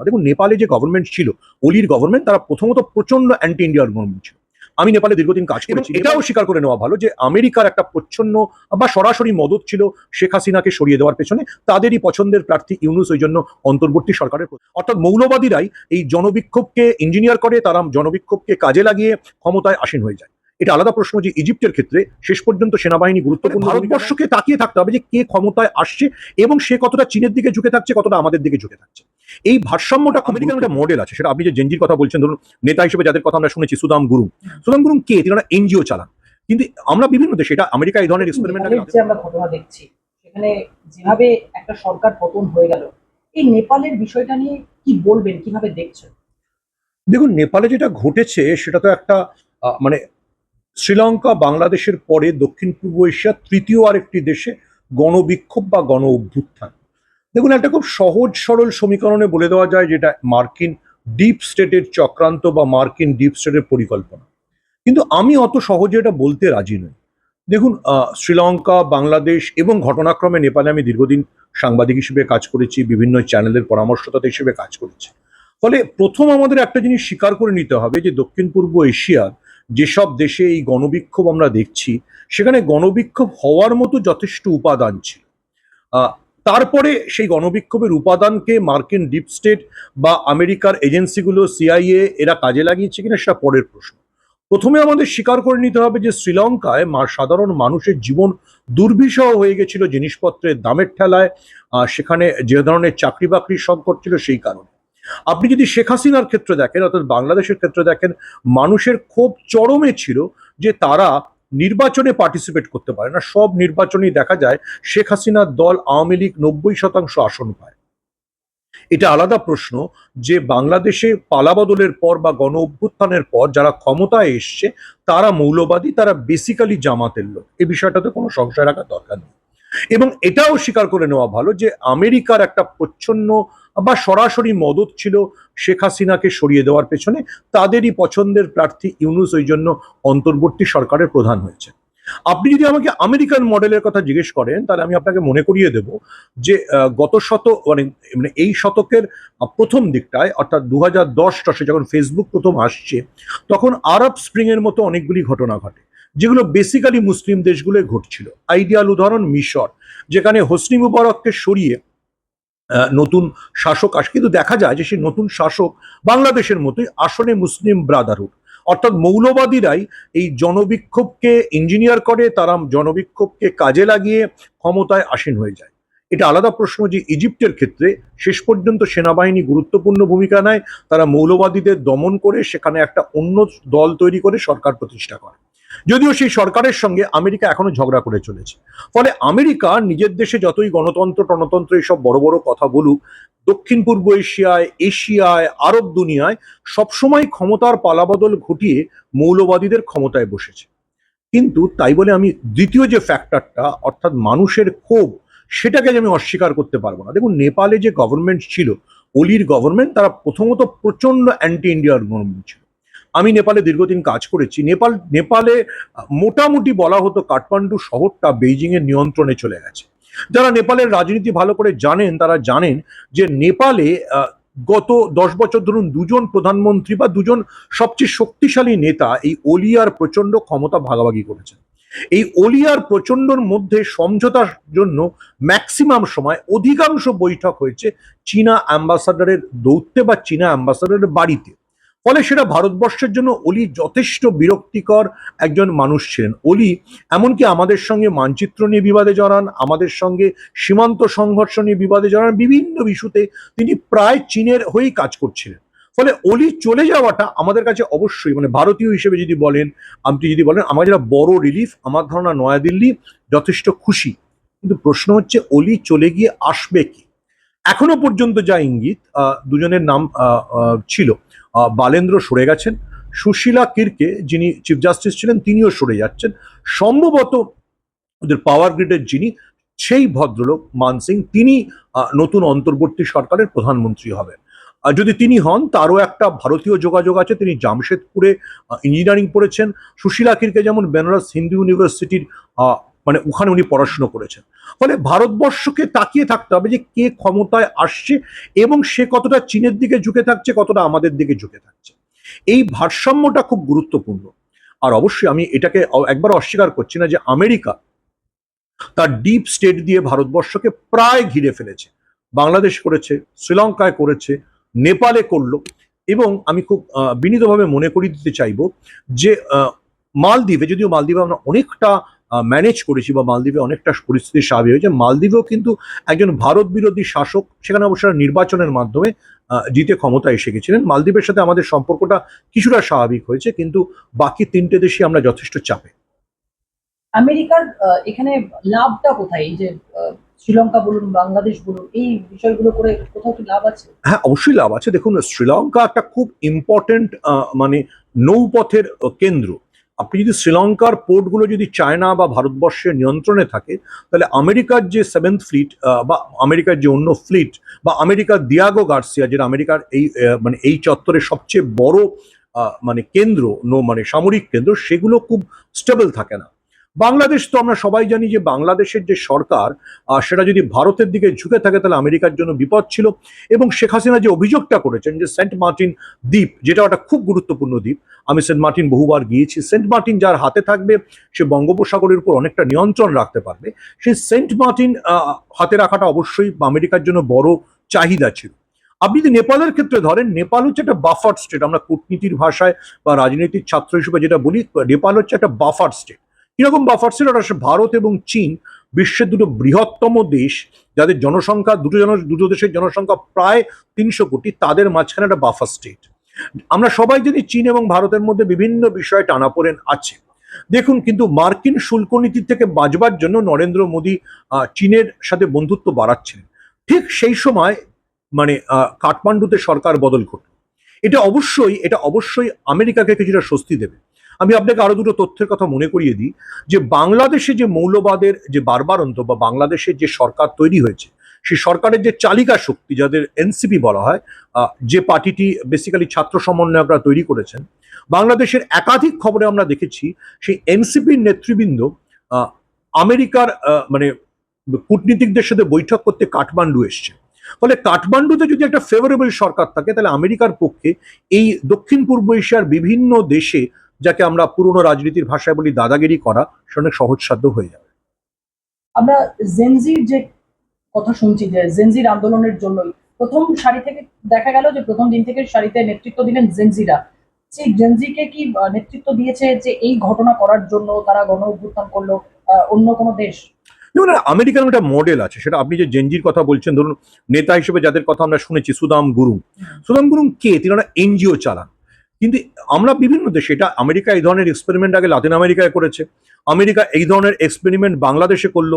না। দেখুন নেপালে যে গভর্নমেন্ট ছিল অলির গভর্নমেন্ট তারা প্রথমত প্রচণ্ড অ্যান্টি ইন্ডিয়ার গভর্নমেন্ট ছিল আমি নেপালে দীর্ঘদিন কাজ করেছি। এটাও স্বীকার করে নেওয়া ভালো যে আমেরিকার একটা প্রচ্ছন্ন বা সরাসরি মদত ছিল শেখ হাসিনাকে সরিয়ে দেওয়ার পেছনে তাদেরই পছন্দের প্রার্থী ইউনুস ওই জন্য অন্তর্বর্তী সরকারের অর্থাৎ মৌলবাদীরাই এই জনবিক্ষোভকে ইঞ্জিনিয়ার করে তারা জনবিক্ষোভকে কাজে লাগিয়ে ক্ষমতায় আসীন হয়ে যায়। এটা আলাদা প্রশ্ন যে ইজিপ্টের ক্ষেত্রে শেষ পর্যন্ত সেনাবাহিনী গুরুত্বপূর্ণ ভারতবর্ষকে তাকিয়ে থাকতে হবে যে কে ক্ষমতায় আসছে এবং সে কতটা চীনের দিকে ঝুঁকে থাকছে কতটা আমাদের দিকে ঝুঁকে থাকছে। এই ভারসাম্যটা আমেরিকার একটা মডেল আছে সেটা আপনি যে জেনজির কথা বলছেন ধরুন নেতা হিসেবে যাদের কথা আমরা শুনেছি সুদাম গুরুং। সুদাম গুরুং কে? তিনি এনজিও চালান। কিন্তু আমরা বিভিন্ন দেশে এটা আমেরিকা এই ধরনের এক্সপেরিমেন্ট আমরা ঘটনা দেখছি সেখানে যেভাবে একটা সরকার পতন হয়ে গেল এই নেপালের বিষয়টা নিয়ে কি বলবেন কীভাবে দেখছেন? দেখুন নেপালে যেটা ঘটেছে সেটা তো একটা মানে শ্রীলঙ্কা বাংলাদেশের পরে দক্ষিণ পূর্ব এশিয়ার তৃতীয় আরেকটি দেশে গণবিক্ষোভ বা গণ অভ্যুত্থান। দেখুন, একটা খুব সহজ, সরল সমীকরণে বলে দেওয়া যায় যেটা মার্কিন ডিপ স্টেটের চক্রান্ত বা মার্কিন ডিপ স্টেটের পরিকল্পনা। কিন্তু আমি অত সহজে এটা বলতে রাজি নই। দেখুন শ্রীলঙ্কা, বাংলাদেশ এবং ঘটনাক্রমে নেপালে আমি দীর্ঘদিন সাংবাদিক হিসেবে কাজ করেছি, বিভিন্ন চ্যানেলের পরামর্শদাতা হিসেবে কাজ করেছি। ফলে প্রথম আমাদের একটা জিনিস স্বীকার করে নিতে হবে যে দক্ষিণ পূর্ব এশিয়ার যেসব দেশে এই গণবিক্ষোভ আমরা দেখছি, সেখানে গণবিক্ষোভ হওয়ার মতো যথেষ্ট উপাদান ছিল। তারপরে সেই গণবিক্ষোভের উপাদানকে মার্কিন ডিপ স্টেট বা আমেরিকার এজেন্সিগুলো, সিআইএ, এরা কাজে লাগিয়েছে কিনা সেটা পরের প্রশ্ন। প্রথমে আমাদের স্বীকার করে নিতে হবে যে শ্রীলঙ্কায় মা- সাধারণ মানুষের জীবন দুর্বিষহ হয়ে গেছিল জিনিসপত্রের দামের ঠেলায় সেখানে যে ধরনের চাকরি বাকরির সংকট ছিল সেই কারণে। আপনি যদি শেখ হাসিনার ক্ষেত্রে দেখেন, অর্থাৎ বাংলাদেশের ক্ষেত্রে দেখেন, মানুষের ক্ষোভ চরমে ছিল যে তারা নির্বাচনে পার্টিসিপেট করতে পারে না। সব নির্বাচনেই দেখা যায় শেখ হাসিনার দল আওয়ামী লীগ নব্বই শতাংশ আসন পায়। এটা আলাদা প্রশ্ন যে বাংলাদেশে পালাবদলের পর বা গণ অভ্যুত্থানের পর যারা ক্ষমতায় এসছে, তারা মৌলবাদী, তারা বেসিক্যালি জামাতের লোক। এই বিষয়টাতে কোনো সংশয় রাখার দরকার নেই। এবং এটাও স্বীকার করে নেওয়া ভালো যে আমেরিকার একটা প্রচ্ছন্ন বা সরাসরি মদত ছিল শেখ হাসিনাকে সরিয়ে দেওয়ার পেছনে তাদেরই পছন্দের প্রার্থী ইউনুস ওই জন্য অন্তর্বর্তী সরকারের প্রধান হয়েছে। আপনি যদি আমাকে আমেরিকান মডেলের কথা জিজ্ঞেস করেন, তাহলে আমি আপনাকে মনে করিয়ে দেব যে গত শত মানে মানে এই শতকের প্রথম দিকটায়, অর্থাৎ দু হাজার দশ যখন ফেসবুক প্রথম আসছে, তখন আরব স্প্রিং এর মতো অনেকগুলি ঘটনা ঘটে। যেগুলো বেসিক্যালি মুসলিম দেশগুলোয় ঘটছিল। আইডিয়াল উদাহরণ মিশর, যেখানে হোসনি মুবারককে সরিয়ে নতুন শাসক আস কিন্তু দেখা যায় যে সেই নতুন শাসক বাংলাদেশের মতোই আসনে মুসলিম ব্রাদারহুড অর্থাৎ মৌলবাদীরাই এই জনবিক্ষোভকে ইঞ্জিনিয়ার করে, তারা জনবিক্ষোভকে কাজে লাগিয়ে ক্ষমতায় আসীন হয়ে যায়। এটা আলাদা প্রশ্ন যে ইজিপ্টের ক্ষেত্রে শেষ পর্যন্ত সেনাবাহিনী গুরুত্বপূর্ণ ভূমিকা নেয়, তারা মৌলবাদীদের দমন করে সেখানে একটা অন্য দল তৈরি করে সরকার প্রতিষ্ঠা করে। যদিও সেই সরকারের সঙ্গে আমেরিকা এখনও ঝগড়া করে চলেছে। ফলে আমেরিকা নিজের দেশে যতই গণতন্ত্র, টনতন্ত্র এইসব বড় বড় কথা বলুক, দক্ষিণ পূর্ব এশিয়ায় এশিয়ায়, আরব দুনিয়ায় সবসময় ক্ষমতার পালাবদল ঘটিয়ে মৌলবাদীদের ক্ষমতায় বসেছে। কিন্তু তাই বলে আমি দ্বিতীয় যে ফ্যাক্টরটা অর্থাৎ মানুষের ক্ষোভ, সেটাকে আমি অস্বীকার করতে পারব না। দেখুন, নেপালে যে গভর্নমেন্ট ছিল, অলির গভর্নমেন্ট তারা প্রথমত প্রচণ্ড অ্যান্টি ইন্ডিয়ার গভর্নমেন্ট ছিল। আমি নেপালে দীর্ঘদিন কাজ করেছি। নেপাল, নেপালে মোটামুটি বলা হতো কাঠমান্ডু শহরটা বেইজিং এর নিয়ন্ত্রণে চলে গেছে। যারা নেপালের রাজনীতি ভালো করে জানেন, তারা জানেন যে নেপালে গত দশ বছর ধরুন দুজন প্রধানমন্ত্রী বা দুজন সবচেয়ে শক্তিশালী নেতা এই ওলিয়ার প্রচণ্ড ক্ষমতা ভাগাভাগি করেছেন। এই ওলিয়ার প্রচন্ডর মধ্যে সমঝোতার জন্য ম্যাক্সিমাম সময় অধিকাংশ বৈঠক হয়েছে চীনা অ্যাম্বাসাডারের দৌত্যে বা চীনা অ্যাম্বাসাডারের বাড়িতে। ফলে সেটা ভারতবর্ষের জন্য অলি যথেষ্ট বিরক্তিকর একজন মানুষ ছিলেন। অলি এমনকি আমাদের সঙ্গে মানচিত্র নিয়ে বিবাদে জড়ান, আমাদের সঙ্গে সীমান্ত সংঘর্ষ নিয়ে বিবাদে জড়ান, বিভিন্ন ইস্যুতে তিনি প্রায় চীনের হয়েই কাজ করছিলেন। ফলে অলি চলে যাওয়াটা আমাদের কাছে অবশ্যই মানে ভারতীয় হিসেবে যদি বলেন, আপনি যদি বলেন, আমার যেটা বড় রিলিফ আমার ধারণা নয়াদিল্লি, যথেষ্ট খুশি। কিন্তু প্রশ্ন হচ্ছে, অলি চলে গিয়ে আসবে কি? এখনও পর্যন্ত যা ইঙ্গিত দুজনের নাম ছিল। বালেন্দ্র সরে গেছেন। সুশীলা কিরকে, যিনি চিফ জাস্টিস ছিলেন, তিনিও সরে যাচ্ছেন। সম্ভবত ওদের পাওয়ার গ্রিডের যিনি, সেই ভদ্রলোক মানসিং তিনি নতুন অন্তর্বর্তী সরকারের প্রধানমন্ত্রী হবেন। যদি তিনি হন, তারও একটা ভারতীয় যোগাযোগ আছে। তিনি জামশেদপুরে ইঞ্জিনিয়ারিং পড়েছেন। সুশীলা কিরকে যেমন বেনারস হিন্দু ইউনিভার্সিটির মানে ওখানে উনি পড়াশুনো করেছেন। ফলে ভারতবর্ষকে তাকিয়ে থাকতে হবে যে কে ক্ষমতায় আসছে এবং সে কতটা চীনের দিকে ঝুঁকে থাকছে, কতটা আমাদের দিকে ঝুঁকে থাকছে। এই ভারসাম্যটা খুব গুরুত্বপূর্ণ। আর অবশ্যই আমি এটাকে একবার অস্বীকার করছি না যে আমেরিকা তার ডিপ স্টেট দিয়ে ভারতবর্ষকে প্রায় ঘিরে ফেলেছে। বাংলাদেশ করেছে, শ্রীলঙ্কায় করেছে, নেপালে করল এবং আমি খুব বিনীতভাবে মনে করিয়ে দিতে চাইব যে মালদ্বীপে, যদিও মালদ্বীপে আমরা অনেকটা ম্যানেজ করেছি বা মালদ্বীপে অনেকটা পরিস্থিতি স্বাভাবিক হয়েছে। মালদ্বীপেও কিন্তু একজন ভারত বিরোধী শাসক সেখানে অবশ্য নির্বাচনের মাধ্যমে জিতে ক্ষমতা এসে গেছিলেন। মালদ্বীপের সাথে আমাদের সম্পর্কটা কিছুটা স্বাভাবিক হয়েছে কিন্তু বাকি তিনটে দেশই আমরা যথেষ্ট চাপে। আমেরিকার এখানে লাভটা কোথায়? এই যে শ্রীলঙ্কা বলুন বাংলাদেশ বলুন এই বিষয়গুলো করে কোথাও কি লাভ আছে? হ্যাঁ অবশ্যই লাভ আছে। দেখুন শ্রীলঙ্কা একটা খুব ইম্পর্টেন্ট মানে নৌপথের কেন্দ্র। আপনি যদি শ্রীলঙ্কার পোর্টগুলো যদি চায়না বা ভারতবর্ষের নিয়ন্ত্রণে থাকে, তাহলে আমেরিকার যে সেভেন্থ ফ্লিট বা আমেরিকার যে অন্য ফ্লিট বা আমেরিকার দিয়াগো গার্সিয়া যেটা আমেরিকার এই মানে এই চত্বরের সবচেয়ে বড় মানে কেন্দ্র, নো মানে সামরিক কেন্দ্র, সেগুলো খুব স্টেবল থাকে না। বাংলাদেশ তো আমরা সবাই জানি যে বাংলাদেশের যে সরকার সেটা যদি ভারতের দিকে ঝুঁকে থাকে তাহলে আমেরিকার জন্য বিপদ ছিল। এবং শেখ হাসিনা যে অভিযোগটা করেছেন যে সেন্ট মার্টিন দ্বীপ যেটা একটা খুব গুরুত্বপূর্ণ দ্বীপ। আমি সেন্ট মার্টিন বহুবার গিয়েছি। সেন্ট মার্টিন যার হাতে থাকবে, সে বঙ্গোপসাগরের উপর অনেকটা নিয়ন্ত্রণ রাখতে পারবে। সেই সেন্ট মার্টিন হাতে রাখাটা অবশ্যই আমেরিকার জন্য বড় চাহিদা ছিল। আপনি যদি নেপালের ক্ষেত্রে ধরেন, নেপাল হচ্ছে একটা বাফার স্টেট। আমরা কূটনীতির ভাষায় বা রাজনৈতিক ছাত্র হিসেবে যেটা বলি, নেপাল হচ্ছে একটা বাফার স্টেট। কীরকম বাফার স্টেট ওটা ভারত এবং চীন, বিশ্বের দুটো বৃহত্তম দেশ, যাদের জনসংখ্যা, দুটো জন, দুটো দেশের জনসংখ্যা প্রায় তিনশো কোটি, তাদের মাঝখানে একটা বাফার স্টেট আমরা সবাই জানি চীন এবং ভারতের মধ্যে বিভিন্ন বিষয়ে টানাপোড়েন আছে। দেখুন, কিন্তু মার্কিন শুল্ক নীতি থেকে বাঁচবার জন্য নরেন্দ্র মোদী চীনের সাথে বন্ধুত্ব বাড়াচ্ছেন ঠিক সেই সময় মানে কাঠমান্ডুতে সরকার বদল ঘটল। এটা অবশ্যই এটা অবশ্যই আমেরিকাকে কিছুটা স্বস্তি দেবে। আমি আপনাকে আরও দুটো তথ্যের কথা মনে করিয়ে দিই, যে বাংলাদেশে যে মৌলবাদের যে বারবারন্ত বা বাংলাদেশের যে সরকার তৈরি হয়েছে, সেই সরকারের যে চালিকা শক্তি যাদের এনসিপি বলা হয় যে পার্টিটি বেসিক্যালি ছাত্র সমন্বয়করা তৈরি করেছেন, বাংলাদেশের একাধিক খবরে আমরা দেখেছি সেই এনসিপির নেতৃবৃন্দ আমেরিকার মানে কূটনীতিকদের সাথে বৈঠক করতে কাঠমান্ডু এসছে। ফলে কাঠমান্ডুতে যদি একটা ফেভারেবল সরকার থাকে, তাহলে আমেরিকার পক্ষে এই দক্ষিণ পূর্ব এশিয়ার বিভিন্ন দেশে যাকে আমরা পুরনো রাজনীতির ভাষায় বলি দাদাগিরি করা অনেক সহজসাধ্য হয়ে যাবে। আমরা জেনজির যে কথা শুনছি যে জেনজির আন্দোলনের জন্যই প্রথম সারি থেকে দেখা গেল যে প্রথম দিন থেকে সারিতে নেতৃত্ব দিলেন জেনজিরা। সেই জেনজিকে কি নেতৃত্ব দিয়েছে যে এই ঘটনা করার জন্য তারা গণ অভ্যুত্থান করল অন্য কোনো দেশ? যেমন আমেরিকান একটা মডেল আছে সেটা আপনি যে জেনজির কথা বলছেন ধরুন নেতা হিসেবে যাদের কথা আমরা শুনেছি সুদাম গুরুং। সুদাম গুরুং কে? তিনি একটা এনজিও চালান। কিন্তু আমরা বিভিন্ন দেশে, এটা আমেরিকা এই ধরনের এক্সপেরিমেন্ট আগে লাতিন আমেরিকায় করেছে। আমেরিকা এই ধরনের এক্সপেরিমেন্ট বাংলাদেশে করল।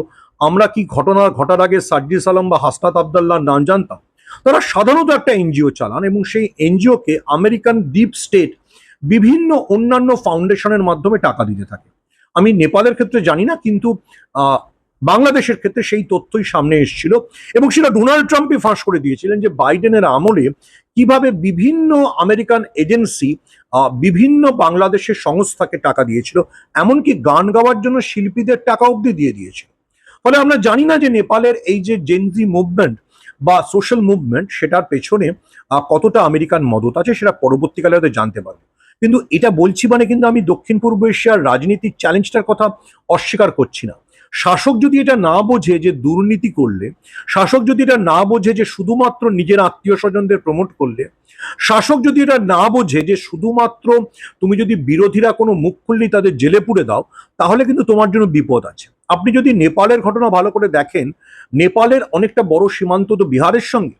আমরা কি ঘটনা ঘটার আগে সাজ্জিস আলম বা হাসনাত আবদাল্লাহ নাম জানতাম? তারা সাধারণত একটা এনজিও চালান এবং সেই এনজিওকে আমেরিকান ডিপ স্টেট বিভিন্ন অন্যান্য ফাউন্ডেশনের মাধ্যমে টাকা দিতে থাকে। আমি নেপালের ক্ষেত্রে জানি না, কিন্তু বাংলাদেশের ক্ষেত্রে সেই তথ্যই সামনে এসেছিল এবং সেটা ডোনাল্ড ট্রাম্পই ফাঁস করে দিয়েছিলেন যে বাইডেনের আমলে কীভাবে বিভিন্ন আমেরিকান এজেন্সি বিভিন্ন বাংলাদেশের সংস্থাকে টাকা দিয়েছিল, এমনকি গান গাওয়ার জন্য শিল্পীদের টাকা অবধি দিয়ে দিয়েছিল। ফলে আমরা জানি না যে নেপালের এই যে জেনজি মুভমেন্ট বা সোশ্যাল মুভমেন্ট সেটার পেছনে কতটা আমেরিকান মদত আছে সেটা পরবর্তীকালে হয়তো জানতে পারব। কিন্তু এটা বলছি মানে কিন্তু আমি দক্ষিণ পূর্ব এশিয়ার রাজনীতির চ্যালেঞ্জটার কথা অস্বীকার করছি না। শাসক যদি এটা না বোঝে যে দুর্নীতি করলে, শাসক যদি এটা না বোঝে যে শুধুমাত্র নিজের আত্মীয় স্বজনদের প্রমোট করলে, শাসক যদি এটা না বোঝে যে শুধুমাত্র তুমি যদি বিরোধীরা কোনো মুখ খুললেই তাদের জেলে পুড়ে দাও, তাহলে কিন্তু তোমার জন্য বিপদ আছে। আপনি যদি নেপালের ঘটনা ভালো করে দেখেন, নেপালের অনেকটা বড় সীমান্ত তো বিহারের সঙ্গে।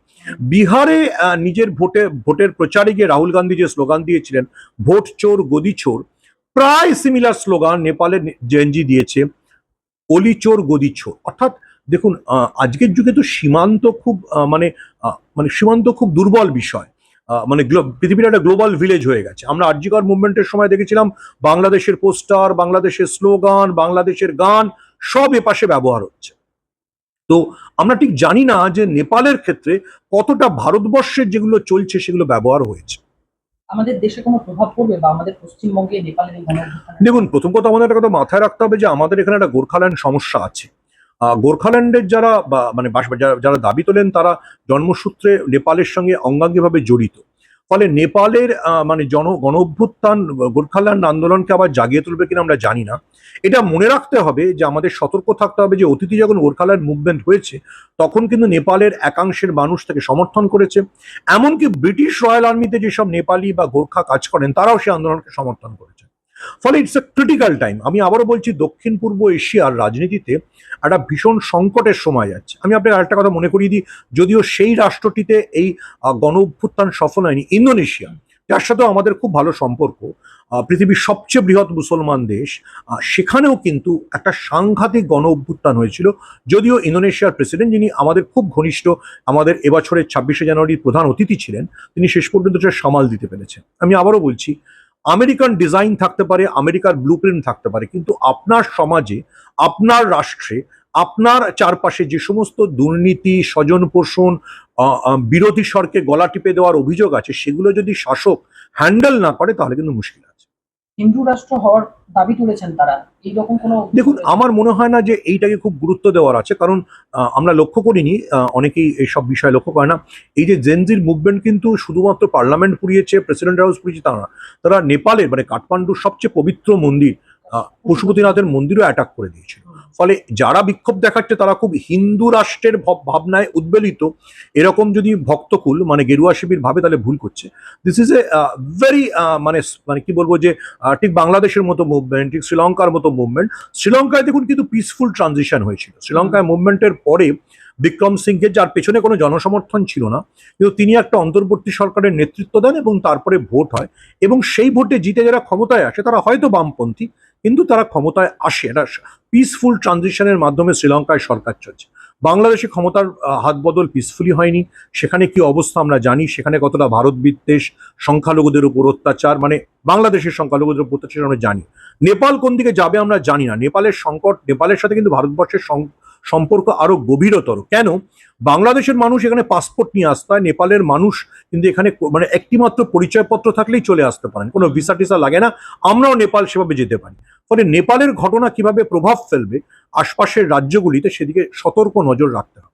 বিহারে নিজের ভোটে, ভোটের প্রচারে গিয়ে রাহুল গান্ধী যে স্লোগান দিয়েছিলেন, ভোট চোর, গদি চোর প্রায় সিমিলার স্লোগান নেপালের জেনজি দিয়েছে। অলি চোর গদি চোর অর্থাৎ দেখুন আজকের যুগে তো সীমান্ত খুব মানে মানে সীমান্ত খুব দুর্বল বিষয়। মানে পৃথিবীর একটা গ্লোবাল ভিলেজ হয়ে গেছে। আমরা আর্যিকর মুভমেন্টের সময় দেখেছিলাম, বাংলাদেশের পোস্টার, বাংলাদেশের স্লোগান, বাংলাদেশের গান, সব এপাশে ব্যবহার হচ্ছে। তো আমরা ঠিক জানি না যে নেপালের ক্ষেত্রে কতটা ভারতবর্ষের যেগুলো চলছে সেগুলো ব্যবহার হয়েছে। আমাদের দেশে কোনো প্রভাব পড়বে বা আমাদের পশ্চিমবঙ্গে দেখুন, প্রথম কথা আমাদের একটা কথা মাথায় রাখতে হবে যে আমাদের এখানে একটা গোর্খাল্যান্ড সমস্যা আছে। গোর্খাল্যান্ডের যারা মানে যারা দাবি তোলেন তারা জন্মসূত্রে নেপালের সঙ্গে অঙ্গাঙ্গিভাবে জড়িত। ফলে নেপালের মানে জন গণ অভ্যুত্থান গোর্খাল্যান্ড আন্দোলনকে আবার জাগিয়ে তুলবে কিনা আমরা জানি না। এটা মনে রাখতে হবে যে আমাদের সতর্ক থাকতে হবে যে অতিথি যখন গোর্খাল্যান্ড মুভমেন্ট হয়েছে, তখন কিন্তু নেপালের একাংশের মানুষ তাকে সমর্থন করেছে। এমনকি ব্রিটিশ রয়্যাল আর্মিতে যেসব নেপালি বা গোর্খা কাজ করেন, তারাও সেই আন্দোলনকে সমর্থন করেছে। ফলে ইটস এ ক্রিটিক্যাল টাইম আমি আবারও বলছি, দক্ষিণ পূর্ব এশিয়ার রাজনীতিতে একটা ভীষণ সংকটের সময় যাচ্ছে। আমি আপনাকে আরেকটা কথা মনে করিয়ে দিই, যদিও সেই রাষ্ট্রটিতে এই গণ অভ্যুত্থান সফল হয়নি, ইন্দোনেশিয়া। যার সাথেও আমাদের খুব ভালো সম্পর্ক। পৃথিবীর সবচেয়ে বৃহৎ মুসলমান দেশ। সেখানেও কিন্তু একটা সাংঘাতিক গণ অভ্যুত্থান হয়েছিল। যদিও ইন্দোনেশিয়ার প্রেসিডেন্ট, যিনি আমাদের খুব ঘনিষ্ঠ, আমাদের এবছরের ছাব্বিশে জানুয়ারির প্রধান অতিথি ছিলেন, তিনি শেষ পর্যন্ত সামাল দিতে পেরেছেন। আমি আবারও বলছি আমেরিকান ডিজাইন থাকতে পারে, আমেরিকার ব্লু থাকতে পারে, কিন্তু আপনার সমাজে, আপনার রাষ্ট্রে, আপনার চারপাশে যে সমস্ত দুর্নীতি স্বজন পোষণ বিরোধী সরকে গলা টিপে দেওয়ার অভিযোগ আছে, সেগুলো যদি শাসক হ্যান্ডেল না করে, তাহলে কিন্তু মুশকিল হিন্দু রাষ্ট্র হওয়ার দাবি তুলেছেন তারা। এইরকম কোনো দেখুন আমার মনে হয় না যে এইটাকে খুব গুরুত্ব দেওয়ার আছে কারণ আমরা লক্ষ্য করিনি অনেকেই এইসব বিষয় লক্ষ্য করে না। এই যে জেনজির মুভমেন্ট কিন্তু শুধুমাত্র পার্লামেন্ট পুড়িয়েছে প্রেসিডেন্ট হাউস পুড়িয়েছে তা না তারা নেপালের মানে কাঠমান্ডুর সবচেয়ে পবিত্র মন্দির পশুপতিনাথের মন্দিরও অ্যাটাক করে দিয়েছিল। ফলে যারা বিক্ষোভ দেখাচ্ছে, তারা খুব হিন্দু রাষ্ট্রের ভাব- ভাবনায় উদ্বেলিত। এরকম যদি ভক্তকুল মানে গেরুয়া শিবির ভাবে তাহলে ভুল করছে। দিস ইজ এ ভেরি মানে মানে কি বলব যে ঠিক বাংলাদেশের মতো মুভমেন্ট ঠিক শ্রীলঙ্কার মতো মুভমেন্ট শ্রীলঙ্কায় দেখুন কিন্তু পিসফুল ট্রানজিশন হয়েছিল। শ্রীলঙ্কায় মুভমেন্টের পরে বিক্রম সিংকে যার পেছনে কোনো জনসমর্থন ছিল না, কিন্তু তিনি একটা অন্তর্বর্তী সরকারের নেতৃত্ব দেন এবং তারপরে ভোট হয়। এবং সেই ভোটে জিতে যারা ক্ষমতায় আসে, তারা হয়তো বামপন্থী কিন্তু তারা ক্ষমতায় আসে। এটা পিসফুল ট্রানজিশনের মাধ্যমে শ্রীলঙ্কায় সরকার চলছে। বাংলাদেশে ক্ষমতার হাত বদল পিসফুলি হয়নি। সেখানে কি অবস্থা আমরা জানি। সেখানে কতটা ভারত বিদ্বেষ সংখ্যালঘুদের উপর অত্যাচার মানে বাংলাদেশের সংখ্যালঘুদের উপর অত্যাচার আমরা জানি। নেপাল কোন দিকে যাবে আমরা জানি না। নেপালের সংকট, নেপালের সাথে কিন্তু ভারতবর্ষের সম্পর্ক আরও গভীরতর। কেন? বাংলাদেশের মানুষ এখানে পাসপোর্ট নিয়ে আসতে হয়, নেপালের মানুষ কিন্তু এখানে মানে একটিমাত্র পরিচয়পত্র থাকলেই চলে আসতে পারেন, কোনো ভিসা টিসা লাগে না, আমরাও নেপাল সেভাবে যেতে পারি। ফলে নেপালের ঘটনা কীভাবে প্রভাব ফেলবে, আশপাশের রাজ্যগুলিতে সেদিকে সতর্ক নজর রাখতে হবে।